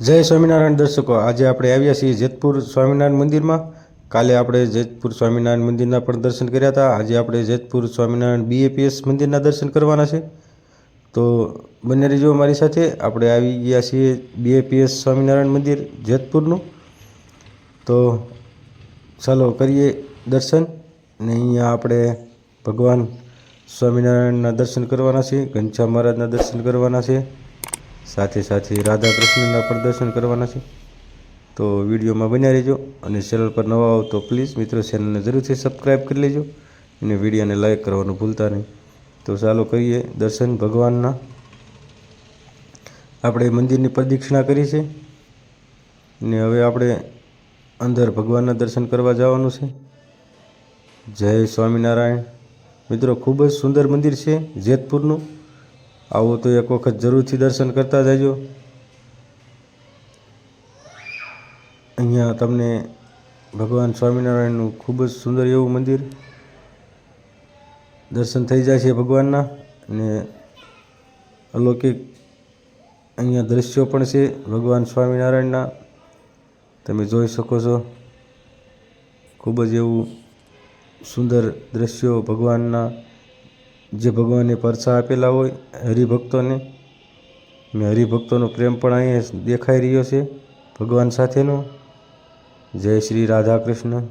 જય સ્વામિનારાયણ દર્શકો, આજે આપણે આવ્યા છીએ જેતપુર સ્વામિનારાયણ મંદિરમાં. કાલે આપણે જેતપુર સ્વામિનારાયણ મંદિરના પણ દર્શન કર્યા હતા. આજે આપણે જેતપુર સ્વામિનારાયણ બીએપીએસ મંદિરના દર્શન કરવાના છે. તો બંને રીજો મારી સાથે, આપણે આવી ગયા છીએ બીએપીએસ સ્વામિનારાયણ મંદિર જેતપુરનું. તો ચાલો કરીએ દર્શન. ને અહીંયા આપણે ભગવાન સ્વામિનારાયણના દર્શન કરવાના છે, ઘનશ્યામ મહારાજના દર્શન કરવાના છે. સાથે સાથે રાધા કૃષ્ણના પણ દર્શન કરવાના છે. તો વિડીયોમાં બન્યા રહેજો અને ચેનલ પર નવા આવો તો પ્લીઝ મિત્રો ચેનલને જરૂરથી સબસ્ક્રાઈબ કરી લેજો અને વિડીયોને લાઈક કરવાનું ભૂલતા નહીં. તો ચાલો કરીએ દર્શન ભગવાનના. આપણે મંદિરની પ્રદક્ષિણા કરી છે ને હવે આપણે અંદર ભગવાનના દર્શન કરવા જવાનું છે. જય સ્વામિનારાયણ. મિત્રો, ખૂબ જ સુંદર મંદિર છે જેતપુરનું. આવો તો એક વખત જરૂરથી દર્શન કરતા જજો. અહીંયા તમને ભગવાન સ્વામિનારાયણનું ખૂબ જ સુંદર એવું મંદિર દર્શન થઈ જાય છે ભગવાનના. અને અલૌકિક અહીંયા દ્રશ્યો પણ છે ભગવાન સ્વામિનારાયણના. તમે જોઈ શકો છો. ખૂબ જ એવું સુંદર દ્રશ્યો ભગવાનના. જે ભગવાને પરસા આપેલા હોય હરિભક્તોને. ને હરિભક્તોનો પ્રેમ પણ અહીંયા દેખાઈ રહ્યો છે ભગવાન સાથેનો. જય શ્રી રાધાકૃષ્ણ.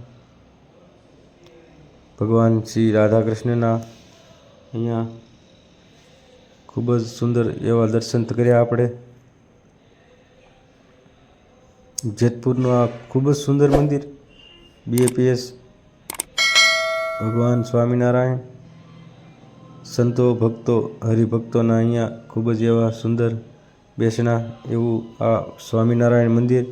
ભગવાન શ્રી રાધાકૃષ્ણના અહીંયા ખૂબ જ સુંદર એવા દર્શન કર્યા આપણે. જેતપુરનું આ ખૂબ જ સુંદર મંદિર. બીએપીએસ ભગવાન સ્વામિનારાયણ. સંતો ભક્તો, હરિભક્તોના અહીંયા ખૂબ જ એવા સુંદર બેસણા એવું આ સ્વામિનારાયણ મંદિર.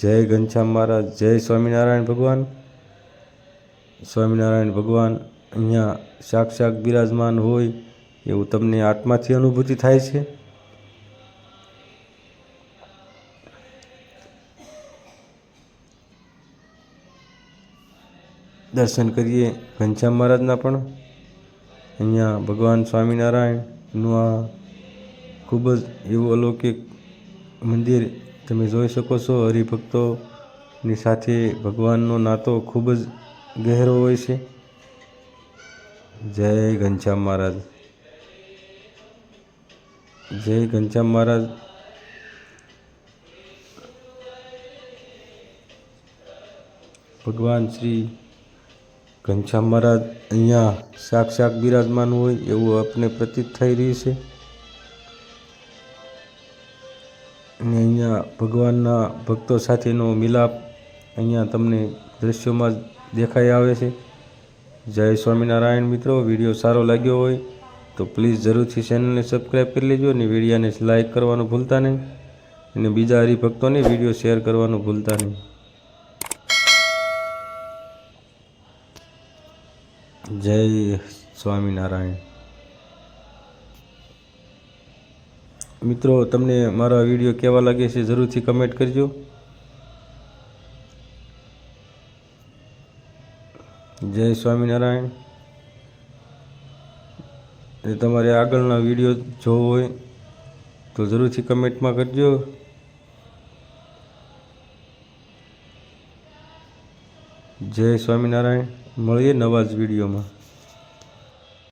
જય ઘનશ્યામ મહારાજ, જય સ્વામિનારાયણ ભગવાન. સ્વામિનારાયણ ભગવાન અહીંયા સાક્ષાત બિરાજમાન હોય એવું તમને આત્માથી અનુભૂતિ થાય છે. દર્શન કરીએ ઘનશ્યામ મહારાજના પણ. અહીંયા ભગવાન સ્વામિનારાયણનું આ ખૂબ જ એવું અલૌકિક મંદિર તમે જોઈ શકો છો, હરિભક્તોની સાથે ભગવાનનો નાતો ખૂબ જ ગહેરો હોય છે. જય ઘનશ્યામ મહારાજ. જય ઘનશ્યામ મહારાજ. ભગવાન શ્રી ઘનશ્યામ મહારાજ અહીંયા સાક્ષાત બિરાજમાન હોય એવું આપને પ્રતીત થઈ રહ્યું છે. અને અહીંયા ભગવાનના ભક્તો સાથેનો મિલાપ અહીંયા તમને દ્રશ્યોમાં દેખાઈ આવે છે. જય સ્વામિનારાયણ મિત્રો, વીડિયો સારો લાગ્યો હોય તો પ્લીઝ જરૂરથી ચેનલને સબસ્ક્રાઈબ કરી લેજો અને વિડીયાને લાઇક કરવાનું ભૂલતા નહીં. અને બીજા હરિભક્તોને વીડિયો શેર કરવાનું ભૂલતા નહીં. જય સ્વામિનારાયણ. મિત્રો, તમને મારા વીડિયો કેવા લાગે છે જરૂરથી કમેન્ટ કરજો. જય સ્વામિનારાયણ. એ તમારે આગળના વીડિયો જોવો હોય, તો જરૂરથી કમેન્ટમાં કરજો. જય સ્વામિનારાયણ. મળીએ નવા જ વિડીયોમાં.